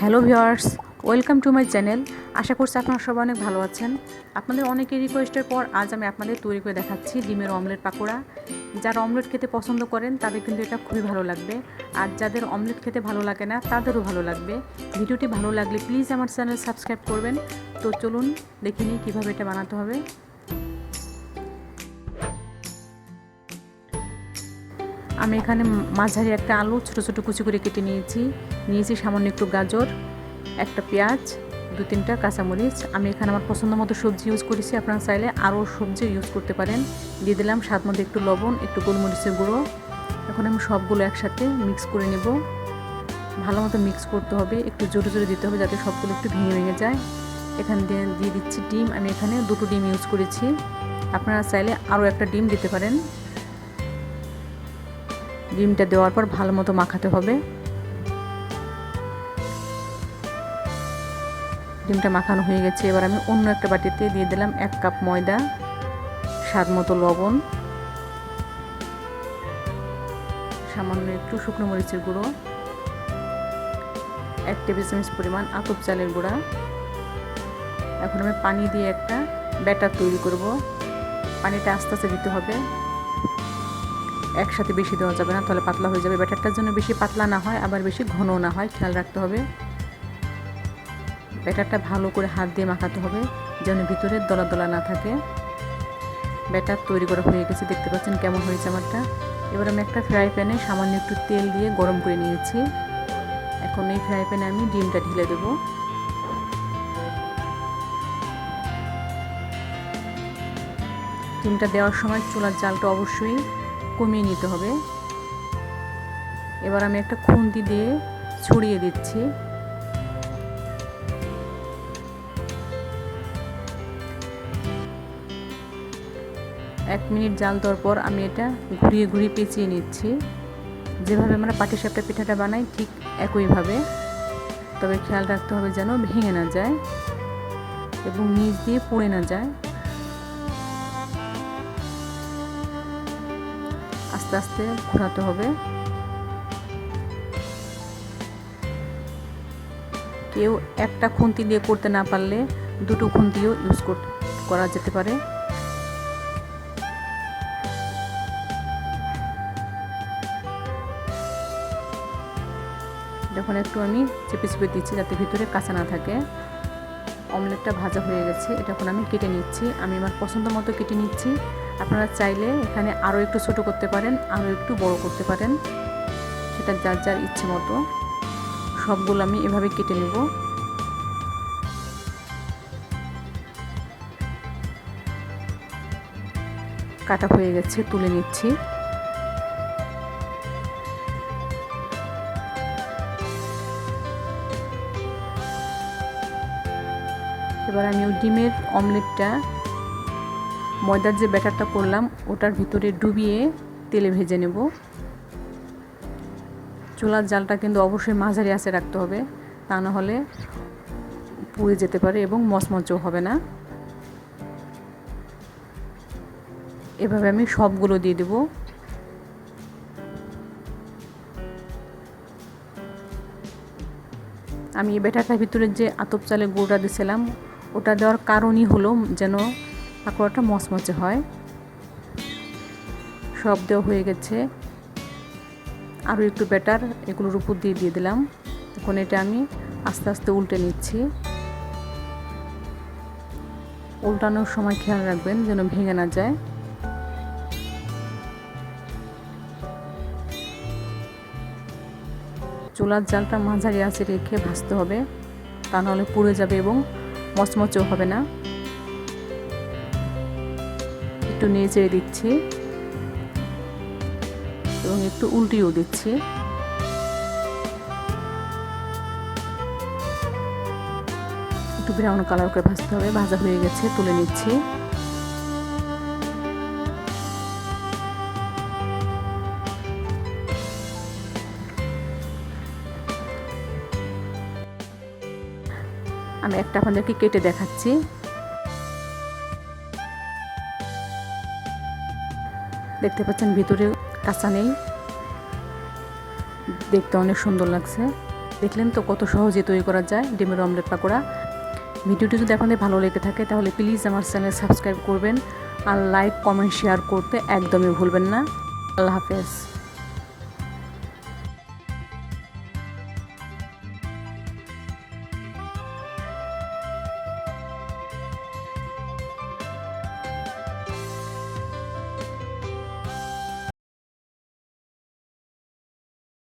Hello viewers welcome to my channel. আশা করছি আপনারা সবাই অনেক ভালো আছেন। আপনাদের অনেকের রিকোয়েস্টের পর আজ আমি আপনাদের তৈরি করে দেখাচ্ছি ডিমের অমলেট পাকোড়া। যারা অমলেট খেতে পছন্দ করেন, তাদের কিন্তু এটা খুবই ভালো লাগবে। আর যাদের অমলেট খেতে ভালো লাগে না, তাদেরও ভালো লাগবে। ভিডিওটি ভালো লাগলে প্লিজ আমার চ্যানেল সাবস্ক্রাইব করবেন। তো চলুন, দেখে নিই কীভাবে এটা বানাতে হবে। আমি এখানে মাঝারি একটা আলু, ছোটো ছোটো কুচি করে কেটে নিয়েছি। নিয়েছি সামান্য একটু গাজর, একটা পেঁয়াজ, দু তিনটা কাঁচামরিচ। আমি এখানে আমার পছন্দ মতো সবজি ইউজ করেছি। আপনারা চাইলে আরও সবজি ইউজ করতে পারেন। দিয়ে দিলাম স্বাদ মতো একটু লবণ, একটু গোলমরিচের গুঁড়ো। এখন আমি সবগুলো একসাথে মিক্স করে নেব। ভালো মতো মিক্স করতে হবে, একটু জোরে জোরে দিতে হবে যাতে সবগুলো একটু ভেঙে ভেঙে যায়। এখান দিয়ে দিয়ে দিচ্ছি ডিম। আমি এখানে দুটো ডিম ইউজ করেছি। আপনারা চাইলে আরও একটা ডিম দিতে পারেন। ডিমটা দেওয়ার পর ভালো মতো মাখাতে হবে। ডিমটা মাখানো হয়ে গেছে। এবার আমি অন্য একটা বাটিতে দিয়ে দিলাম এক কাপ ময়দা, স্বাদ মতো লবণ, সামান্য একটু শুকনো মরিচের গুঁড়ো, এক টেবিল চামচ পরিমাণ আতপ চালের গুঁড়া। এখন আমি পানি দিয়ে একটা ব্যাটার তৈরি করব। পানিটা আস্তে আস্তে দিতে হবে। একসাথে বেশি দেওয়া যাবে না, তাহলে পাতলা হয়ে যাবে। ব্যাটারটার জন্য বেশি পাতলা না হয়, আবার বেশি ঘন না হয়, খেয়াল রাখতে হবে। ব্যাটারটা ভালো করে হাত দিয়ে মাখাতে হবে, যেন ভিতরে দলা দলা না থাকে। ব্যাটার তৈরি করা হয়ে গেছে, দেখতে পাচ্ছেন কেমন হয়েছে আমারটা। এবার আমি একটা ফ্রাই প্যানে সামান্য একটু তেল দিয়ে গরম করে নিয়েছি। এখন এই ফ্রাই প্যানে আমি ডিমটা ঢেলে দেবো। ডিমটা দেওয়ার সময় চুলার জালটা অবশ্যই কমিয়ে নিতে হবে। এবার আমি একটা খুন্তি দিয়ে ছড়িয়ে দিচ্ছি। এক মিনিট জাল দেওয়ার পর আমি এটা ঘুরিয়ে ঘুরিয়ে পেঁচিয়ে নিচ্ছি। যেভাবে আমরা পাটিসাপটা পিঠাটা বানাই, ঠিক একইভাবে। তবে খেয়াল রাখতে হবে যেন ভেঙে না যায় এবং নিচ দিয়ে পড়ে না যায়। আস্তে আস্তে ঘোরাতে হবে। কেউ একটা খুন্তি দিয়ে করতে না পারলে দুটো খুন্তিও ইউজ করা যেতে পারে। যখন একটু আমি চেপে চেপে দিচ্ছি যাতে ভিতরে কাঁচা না থাকে, অমলেটটা ভাজা হয়ে গেছে, এটা এখন আমি কেটে নিচ্ছি। আমি আমার পছন্দ মতো কেটে নিচ্ছি। আপনারা চাইলে এখানে আরও একটু ছোট করতে পারেন, আরও একটু বড় করতে পারেন। সেটা যার যার ইচ্ছে মতো। সবগুলো আমি এভাবে কেটে নেব। কাটা হয়ে গেছে, তুলে নিচ্ছি। এবার আমি ওই ডিমের অমলেটটা ময়দার যে ব্যাটারটা করলাম, ওটার ভিতরে ডুবিয়ে তেলে ভেজে নেব। চুলার জালটা কিন্তু অবশ্যই মাঝারি আঁচে রাখতে হবে, তা না হলে পুড়ে যেতে পারে এবং মচমচও হবে না। এভাবে আমি সবগুলো দিয়ে দেব। আমি এই ব্যাটারটার ভিতরে যে আতপ চালের গুঁড়োটা দিয়েছিলাম ওটা দেওয়ার কারণই হলো যেন পাকোড়াটা মচমচে হয়। সব দেওয়া হয়ে গেছে। আরও একটু ব্যাটার, এগুলোর উপর দিয়ে দিয়ে দিলাম। এখন এটা আমি আস্তে আস্তে উল্টে নিচ্ছি। উল্টানোর সময় খেয়াল রাখবেন যেন ভেঙে না যায়। চুলার জালটা মাঝারি আঁচে রেখে ভাজতে হবে। তা নাহলে পুড়ে যাবে এবং মচমচেও হবে না। একটু নেড়ে দিচ্ছি এবং একটু উল্টিও দিচ্ছি। একটু ব্রাউন কালার করে ভাজতে হবে, ভাজা হয়ে গেছে, তুলে নিচ্ছি। আমি একটা আপনাদেরকে কেটে দেখাচ্ছি। দেখতে পাচ্ছেন ভিতরে কাঁচা নেই। দেখতে অনেক সুন্দর লাগছে। দেখলেন তো কত সহজে তৈরি করা যায় ডিমের অমলেট পাকোড়া। ভিডিওটি যদি আপনাদের ভালো লেগে থাকে, তাহলে প্লিজ আমার চ্যানেল সাবস্ক্রাইব করবেন আর লাইক, কমেন্ট, শেয়ার করতে একদমই ভুলবেন না। আল্লাহ হাফেজ।